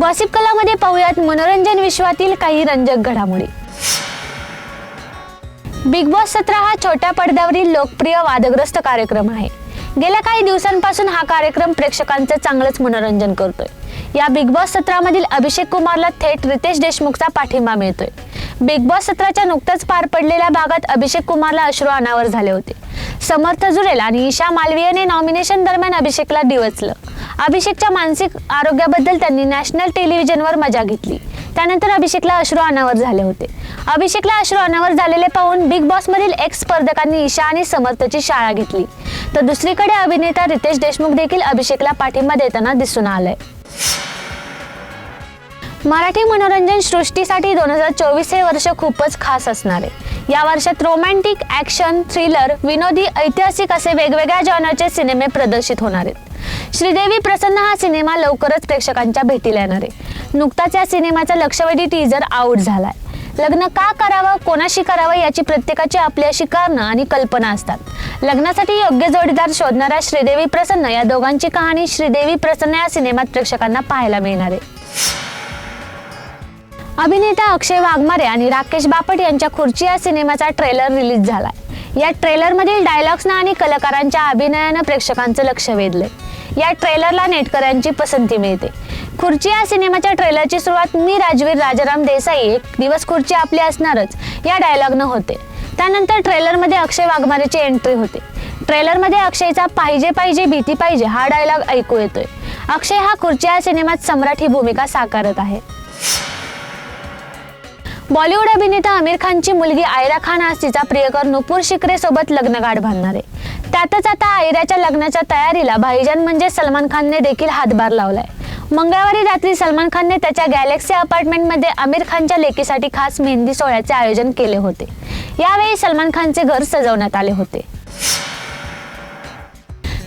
Gossip कलामध्ये पाहूयात मनोरंजन विश्वातील काही रंजक घडामोडी. बिग बॉस सतरा हा छोट्या पडद्यावरील लोकप्रिय वादग्रस्त कार्यक्रम आहे. गेल्या काही दिवसांपासून हा कार्यक्रम प्रेक्षकांचं चांगलंच मनोरंजन करतोय. या बिग बॉस सत्रामधील अभिषेक कुमारला थेट रितेश देशमुखचा पाठिंबा मिळतोय. बिग बॉस सत्राच्या नुकत्याच पार पडलेल्या भागात अभिषेक कुमारला अश्रू अनावर झाले होते. समर्थ जुरेल आणि ईशा मालवीयने नॉमिनेशन दरम्यान अभिषेकला डिवचलं. अभिषेकच्या मानसिक आरोग्याबद्दल त्यांनी नॅशनल टेलिव्हिजनवर मजा घेतली. त्यानंतर अभिषेकला अश्रू अनावर झाले होते. अभिषेकला अश्रू अनावर झालेले पाहून बिग बॉसमधील एक्स स्पर्धकांनी ईशा आणि समर्थची शाळा घेतली. तर दुसरीकडे अभिनेता रितेश देशमुख देखील अभिषेकला पाठिंबा देताना दिसून आलाय. मराठी मनोरंजन सृष्टीसाठी दोन हजार चोवीस हे वर्ष खूपच खास असणार आहे. या वर्षात रोमॅन्टिक ॲक्शन थ्रिलर विनोदी ऐतिहासिक असे वेगवेगळ्या जॉनरचे सिनेमे प्रदर्शित होणार आहेत. श्रीदेवी प्रसन्न हा सिनेमा लवकरच प्रेक्षकांच्या भेटीला येणार आहे. नुकताच या सिनेमाचा लक्षवेधी टीजर आउट झालाय. लग्न का करावं कोणाशी करावं याची प्रत्येकाची आपली अशी कारणं आणि कल्पना असतात. लग्नासाठी योग्य जोडीदार शोधणाऱ्या श्रीदेवी प्रसन्न या दोघांची कहाणी श्रीदेवी प्रसन्न या सिनेमात प्रेक्षकांना पाहायला मिळणार आहे. अभिनेता अक्षय वाघमारे आणि राकेश बापट यांच्या खुर्ची या सिनेमाचा ट्रेलर रिलीज झालाय. या ट्रेलरमधील डायलॉग्सना आणि कलाकारांच्या अभिनयानं प्रेक्षकांचं लक्ष वेधलंय. या ट्रेलरला नेटकऱ्यांची पसंती मिळते. खुर्ची या सिनेमाच्या ट्रेलरची सुरुवात मी राजवीर राजाराम देसाई एक दिवस खुर्ची आपली असणारच या डायलॉगनं होते. त्यानंतर ट्रेलरमध्ये अक्षय वाघमारेची एंट्री होते. ट्रेलरमध्ये अक्षयचा पाहिजे पाहिजे भीती पाहिजे हा डायलॉग ऐकू येतोय. अक्षय हा खुर्ची या सिनेमात सम्राट ही भूमिका साकारत आहे. बॉलिवूड अभिनेता आमिर खानची मुलगी आयरा खान आज तिचा प्रियकर नुपूर शिकरे सोबत लग्नगाठ बांधणार आहे. त्यातच आता आयराच्या लग्नाच्या तयारीला भाईजान म्हणजे सलमान खानने देखील हातभार लावलाय. मंगळवारी रात्री सलमान खानने त्याच्या गॅलेक्सी अपार्टमेंटमध्ये आमिर खानच्या लेकीसाठी खास मेहंदी सोहळ्याचे आयोजन केले होते. यावेळी सलमान खानचे घर सजवण्यात आले होते.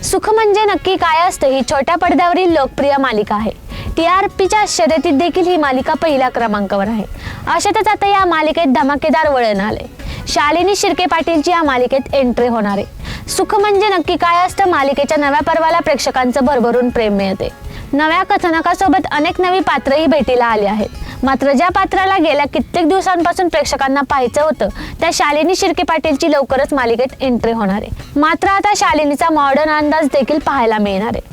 सुख म्हणजे नक्की काय असतं ही छोट्या पडद्यावरील लोकप्रिय मालिका आहे. टी आर पीच्या शर्यतीत देखील ही मालिका पहिल्या क्रमांकावर आहे. अशातच आता या मालिकेत धमाकेदार वळण आले शालिनी शिर्के पाटीलची या मालिकेत एंट्री होणार आहे. सुख म्हणजे नक्की काय असतं? मालिकेच्या नव्या पर्वाला प्रेक्षकांचं भरभरून प्रेम मिळते. नव्या कथानकासोबत अनेक नवी पात्रही भेटीला आली आहेत. मात्र ज्या पात्राला गेल्या कित्येक दिवसांपासून प्रेक्षकांना पाहायचं होतं त्या शालिनी शिर्के पाटीलची लवकरच मालिकेत एंट्री होणार आहे. मात्र आता शालिनीचा मॉडर्न अंदाज देखील पाहायला मिळणार आहे.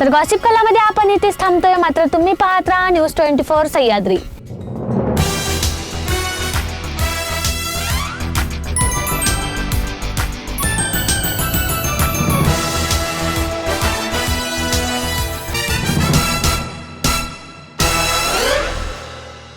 तर गॉसिप कलामध्ये आपण इथेच थांबतोय. मात्र तुम्ही पाहत राहा न्यूज ट्वेंटी फोर सह्याद्री.